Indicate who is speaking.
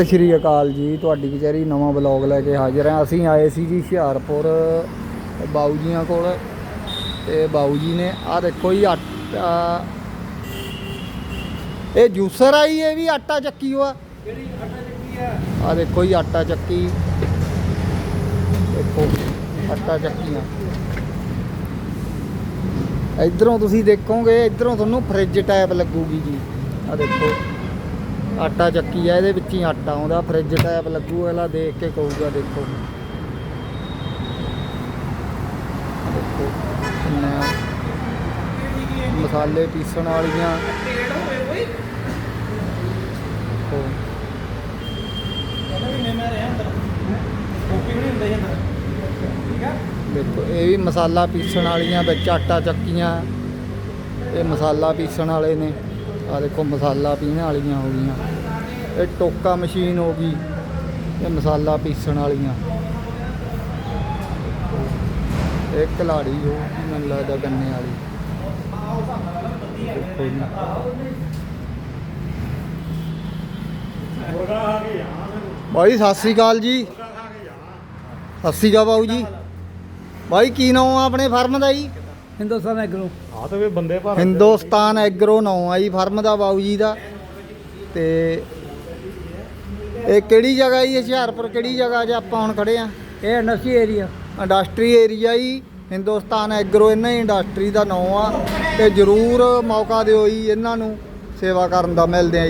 Speaker 1: ਸਤਿ ਸ਼੍ਰੀ ਅਕਾਲ ਜੀ। ਤੁਹਾਡੀ ਕਚਹਿਰੀ ਨਵਾਂ ਬਲੌਗ ਲੈ ਕੇ ਹਾਜ਼ਰ ਹਾਂ। ਅਸੀਂ ਆਏ ਸੀ ਜੀ ਹੁਸ਼ਿਆਰਪੁਰ ਬਾਊ ਜੀਆਂ ਕੋਲ। ਤੇ ਬਾਊ ਜੀ ਨੇ ਆ ਦੇਖੋ ਜੀ ਆਟਾ। ਇਹ ਜੂਸਰ ਆਈ ਇਹ ਵੀ ਆਟਾ ਚੱਕੀ ਹੋਆ।
Speaker 2: ਕਿਹੜੀ ਆਟਾ ਚੱਕੀ ਆ?
Speaker 1: ਆ ਦੇਖੋ ਜੀ ਆਟਾ ਚੱਕੀ। ਦੇਖੋ ਆਟਾ ਚੱਕੀਆਂ। ਇਧਰੋਂ ਤੁਸੀਂ ਦੇਖੋਗੇ ਇਧਰੋਂ ਤੁਹਾਨੂੰ ਫ੍ਰਿਜ ਟਾਈਪ ਲੱਗੂਗੀ ਜੀ। ਆ ਦੇਖੋ। ਆਟਾ ਚੱਕੀ ਆ, ਇਹਦੇ ਵਿੱਚ ਹੀ ਆਟਾ ਆਉਂਦਾ ਫ੍ਰਿਜ ਟਾਈਪ ਲੱਗੂ, ਇਹਲਾ ਦੇਖ ਕੇ ਕਹੂਗਾ, ਦੇਖੋ। ਦੇਖੋ, ਕਿੰਨਾ ਮਸਾਲੇ ਪੀਸਣ ਵਾਲੀਆਂ। ਦੇਖੋ। ਦੇਖੋ, ਇਹ ਵੀ ਮਸਾਲਾ ਪੀਸਣ ਵਾਲੀਆਂ ਵਿੱਚ ਆਟਾ ਚੱਕੀਆਂ, ਇਹ ਮਸਾਲਾ ਪੀਸਣ ਵਾਲੇ ਨੇ। ਆ ਦੇਖੋ ਮਸਾਲਾ ਪੀਣ ਵਾਲੀਆਂ ਹੋ ਗਈਆਂ। ਇਹ ਟੋਕਾ ਮਸ਼ੀਨ ਹੋ ਗਈ, ਇਹ ਮਸਾਲਾ ਪੀਸਣ ਵਾਲੀਆਂ। ਇਹ ਕਲਾੜੀ ਹੋ ਗਈ, ਮੈਨੂੰ ਲੱਗਦਾ ਗੰਨੇ ਵਾਲੀ। ਦੇਖੋ ਬਾਈ, ਸਤਿ ਸ੍ਰੀ ਅਕਾਲ ਜੀ। ਸਤਿ ਸ੍ਰੀ ਅਕਾਲ ਬਾਊ ਜੀ। ਭਾਈ ਕੀ ਨਾਮ ਆ ਆਪਣੇ ਫਰਮ ਦਾ ਜੀ?
Speaker 2: ਹਿੰਦੁਸਤਾਨ ਐਗਰੋ।
Speaker 3: ਆ ਤਾਂ ਵੀ ਬੰਦੇ ਭਰ
Speaker 1: ਹਿੰਦੁਸਤਾਨ ਐਗਰੋ ਨਾਮ ਆ ਜੀ ਫਰਮ ਦਾ ਬਾਊ ਜੀ ਦਾ। ਤੇ ਇਹ ਕਿਹੜੀ ਜਗ੍ਹਾ ਜੀ ਹੁਸ਼ਿਆਰਪੁਰ ਕਿਹੜੀ ਜਗ੍ਹਾ 'ਚ ਆਪਾਂ ਹੁਣ ਖੜੇ ਆ?
Speaker 2: ਇਹ ਇੰਡਸਟਰੀ ਏਰੀਆ।
Speaker 1: ਇੰਡਸਟਰੀ ਏਰੀਆ ਜੀ ਹਿੰਦੁਸਤਾਨ ਐਗਰੋ ਇਹਨਾਂ ਹੀ ਇੰਡਸਟਰੀ ਦਾ ਨਾਮ ਆ। ਤੇ ਜਰੂਰ ਮੌਕਾ ਦਿਓ ਜੀ ਇਹਨਾਂ ਨੂੰ ਸੇਵਾ ਕਰਨ ਦਾ ਮਿਲਦੇ ਆ ਜੀ।